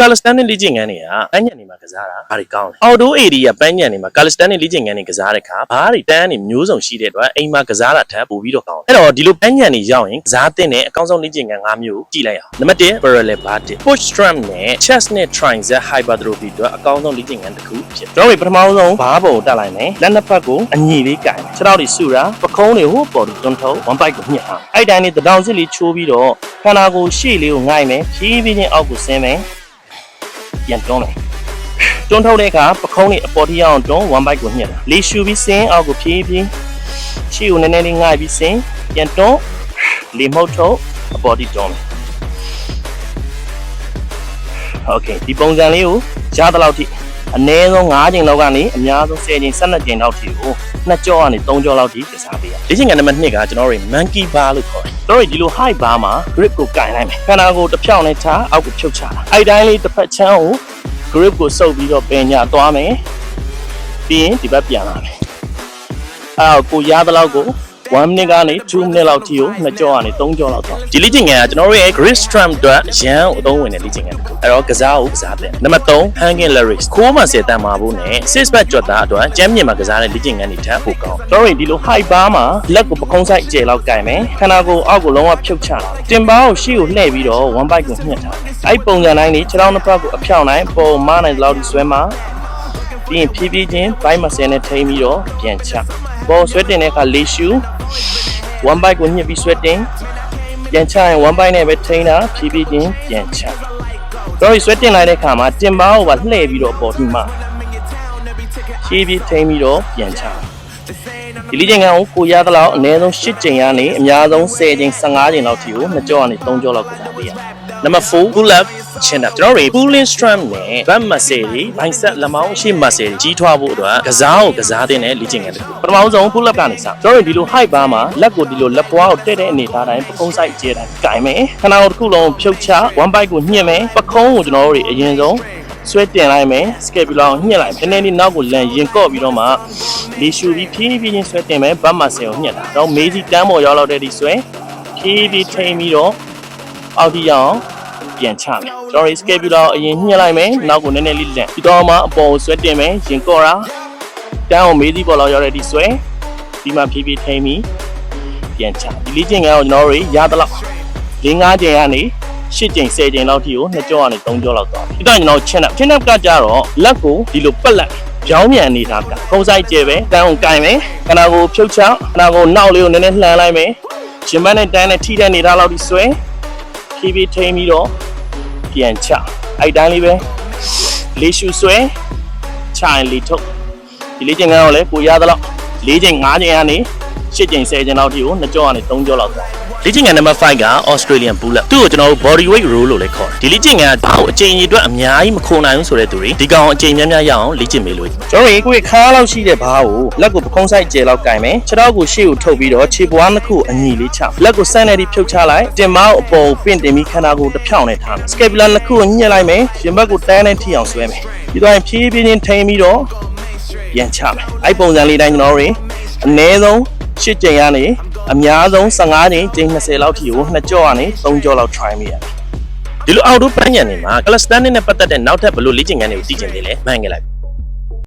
calisthenics လေ့ကျင့်ခန်းတွေကပန်းညံနေမှာကစားတာဘာတွေကောင်းလဲ outdoor area ပန်းညံနေမှာ calisthenics လေ့ကျင့်ခန်းတွေကစားတဲ့အခါဘာတွေတန်းနေမျိုးစုံရှိတဲ့အတွက်အိမ်မှာကစားတာထပ်ပိုပြီးတော့ကောင်းတယ်အဲ့တော့ဒီလိုပန်းညံနေရောက်ရင်ကစားတဲ့နဲ့အကောင်းဆုံးလေ့ကျင့်ခန်း၅မျိုးကြည့်လိုက်အောင်နံပါတ်1 parallel bar dip push strap နဲ့ chest နဲ့ tricep hypertrophy အတွက်အကောင်းဆုံးလေ့ကျင့်ခန်းတစ်ခုဖြစ်ကျွန်တော်တို့ပထမဆုံးဘားပုံကိုတက်လိုက်မယ်လက်နှစ်ဖက်ကိုအညီလေးကင်ခြေထောက်တွေဆူတာပကုံးတွေဟိုပေါ်တွန်းထုတ် one bite ကိုညှစ်အောင်အဲ့တိုင်းနေတဒောင်စစ်လေးချိုးပြီးတော့ခန္ဓာကိုယ်ရှေ့လေးကိုငိုက်မယ်ဖြည်းဖြည်းချင်းအောက်ကိုဆင်းမယ် ပြန်တွန်းမယ် တွန်းထုတ်တဲ့အခါပခုံးနဲ့အပေါ်ထိအောင်တွန်း one bite ကိုညှက်တာလေးရှူပြီးစင်းအောက်ကိုဖြည်းဖြည်းရှေ့ကိုနည်းနည်းလေးငှားပြီးစင်းပြန်တွန်းလေးမှုတ်ထုတ်အပေါ်ထိတွန်းမယ်โอเคဒီပုံစံလေးကိုရသလောက်ထိအနည်းဆုံး9ချိန်လောက်ကနေအများဆုံး10ချိန်12ချိန်လောက်ထိကိုနှစ်ကြောကနေ3ကြောလောက်ထိကစားပေးရလေ့ကျင့်ခန်းနံပါတ်2ကကျွန်တော်တို့ monkey bar လို့ခေါ်တယ်ကျွန် တော်တို့ဒီလို high bar မှာ grip ကိုကင်လိုက်မယ်ခန္ဓာကိုယ်တစ်ဖြောင်းနဲ့ထားအောက်ကိုဖြုတ်ချတာအဲ့တိုင်းလေးတစ်ဖက်ချမ်းကို grip ကိုစုပ်ပြီးတော့ပင်ညာသွားမယ်ပြီးရင်ဒီဘက်ပြန်လာမယ်အဲ့တော့ကိုရသလောက်ကို 1 minute ကနေ2 minute လောက်ထိကိုနှစ်ကြောကနေ3ကြောလောက်သွားဒီလေ့ကျင့်ခန်းကကျွန်တော်တို့ရဲ့ grip strength အတွက်ရန်အသုံးဝင်တဲ့လေ့ကျင့်ခန်းတစ်ခုအဲ့တော့ကစားကိုကစားတယ်နံပါတ်3 hanging lyrics ခိုးမှစေတန်မှာဖို့နဲ့ six back ကြွတာအတွက်ကျမ်းမြင့်မှာကစားတဲ့လေ့ကျင့်ခန်းတွေထပ်ဖို့ကောင်းကျွန်တော်တို့ဒီလို high bar မှာလက်ကိုပကုံးဆိုင်အကျယ်လောက်ကင်မယ်ခန္ဓာကိုယ်အောက်ကိုလုံးဝဖြုတ်ချတာတင်ပါကိုရှေ့ကိုလှည့်ပြီးတော့ one bite ကိုညှက်ထားအဲ့ပုံစံတိုင်းလေးခြေထောက်နှစ်ဖက်ကိုအဖြောင်းနိုင်ပုံမနိုင်တဲ့လောက်ဒီဆွဲမှာပြီးရင်ဖြည်းဖြည်းချင်းဘိုက်မစင်နဲ့ထိန်းပြီးတော့ပြန်ချ ပေါ်ဆွဲတင်တဲ့အခါလေးရှူ one bite ကိုညှစ်ပြီးဆွဲတင်ပြန်ချရင် one bite နဲ့ပဲထိန်းတာဖြည်းဖြည်းချင်းပြန်ချတော့ဒီဆွဲတင်လိုက်တဲ့အခါမှာတင်ပါကိုပါလှည့်ပြီးတော့ပေါ်ပြီးမှဖြည်းဖြည်းထိန်းပြီးတော့ပြန်ချဒီလေးချိန်ကကိုကိုရသလောက်အနည်းဆုံး8ချိန်ကနေအများဆုံး10ချိန်15ချိန်လောက်ထိကိုနှစ်ကြောကနေ3ကြောလောက်ကစားပေးရနံပါ တ်4 pull up chin up ကျွန်တော်တို့ pulling strength နဲ့ back muscle တွေ bicep လက်မောင်းရှေ့ muscle တွေကြီးထွားဖို့အတွက်ကစားကိုကစားတဲ့နဲ့လေ့ကျင့်ခန်းတစ်ခုပထမဆုံး pull up ကနေစကျွန်တော်တို့ဒီလို height bar မှာလက်ကိုဒီလိုလက်ပွားကိုတက်တဲ့အနေထားတိုင်းပကုံးဆိုင်ကျဲတိုင်းကင်မယ်ခန္ဓာကိုယ်တစ်ခုလုံးဖြုတ်ချ one bite ကိုညှစ်မယ်ပကုံးကိုကျွန်တော်တို့တွေအရင်ဆုံးဆွဲတင်လိုက်မယ် scapula ကိုညှစ်လိုက်နည်းနည်းလေးနောက်ကိုလန်ရင်ကော့ပြီးတော့မှလေရှူပြီးဖြည်းဖြည်းချင်းဆွဲတင်မယ် back muscle ကိုညှစ်တာတော့မေးစီတန်းပေါ်ရောက်တော့တဲ့ဒီဆွဲဖြည်းဖြည်းထိန်းပြီးတော့အောက်ထိရအောင် ပြန်ချမယ်ကျွန်တော် scapula ကိုအရင်ညှစ်လိုက်မယ်နောက်ကိုနည်းနည်းလေးလန့်ဒီတော့မှအပေါ်ကိုဆွဲတင်မယ်ရင်ကော့တာတန်းကိုမေးစီပေါ်လောက်ရောက်တဲ့ဒီဆွဲဒီမှာဖြည်းဖြည်းထိန်းပြီးပြန်ချဒီလေးချိန်ကတော့ကျွန်တော်တို့ရသလောက်၄၅ချိန်ကနေ၈ချိန်၁၀ချိန်လောက်ထိကိုနှစ်ကြောကနေ၃ကြောလောက်သွားပြီဒီတော့ကျွန်တော် chin up chin up ကကြတော့လက်ကိုဒီလိုပက်လက်ပြောင်းမြန်အနေထားကခုံးဆိုင်ကျဲပဲတန်းကိုကင်မယ်ခန္ဓာကိုယ်ဖြုတ်ချခန္ဓာကိုယ်နောက်လေးကိုနည်းနည်းလှန်လိုက်မယ်ရှင်မနဲ့တန်းနဲ့ထိတဲ့အနေထားလောက်ဒီဆွဲဖြည်းဖြည်းထိန်းပြီးတော့ ပြန်ချအဲ့တိုင်းလေးပဲလေးရှူဆွဲချရင်လေးထုတ်ဒီလေးချိန်ကတော့လေကိုရသလောက်၄ချိန်၅ချိန်ကနေ၈ချိန်၁၀ချိန်လောက်ထိကိုနှစ်ကြောကနေ၃ကြောလောက်သွား လေ့ကျင့်ခန်းနံပါတ်5က Australian pull up သူ့ကိုကျွန်တော်တို့ body weight row လို့လည်းခေါ်တယ်ဒီလေ့ကျင့်ခန်းကဘာကိုအချိန်ကြီးအတွက်အများကြီးမခုံနိုင်ဘူးဆိုတဲ့သူတွေဒီကောင်အချိန်များများရအောင်လေ့ကျင့်ပေးလို့ကျွန်တော်တို့ကိုယ်ခါလောက်ရှိတဲ့ဘားကိုလက်ကိုပကုံးဆိုင်ကျဲလောက်ကင်မယ်ခြေထောက်ကိုရှေ့ကိုထုတ်ပြီးတော့ခြေပွားနှစ်ခုအညီလေးချလက်ကိုစမ်းနေပြီးဖြုတ်ချလိုက်တင်မောက်အပေါ်ကိုပင့်တင်ပြီးခန္ဓာကိုယ်တစ်ဖြောင်းနဲ့ထားမယ် scapula နှစ်ခုကိုညှစ်လိုက်မယ်ရင်ဘတ်ကိုတန်းနဲ့ထိအောင်ဆွဲမယ်ပြီးတော့ဖြည်းဖြည်းချင်းထိန်းပြီးတော့ပြန်ချမယ်အဲ့ပုံစံလေးတိုင်းကျွန်တော်တို့အနည်းဆုံး၈ချိန်ရနေ အများဆုံး15ချိန်ချိန်20လောက်ထိကိုနှစ်ကြောကနေ3ကြောလောက် try မိရတယ်ဒီလိုအောက်တိုပန်းညံနေမှာ calisthenics နဲ့ပတ်သက်တဲ့နောက်ထပ်ဘယ်လိုလေ့ကျင့်ခန်းတွေကိုသိကျင်သေးလဲမှန်ကြလိုက်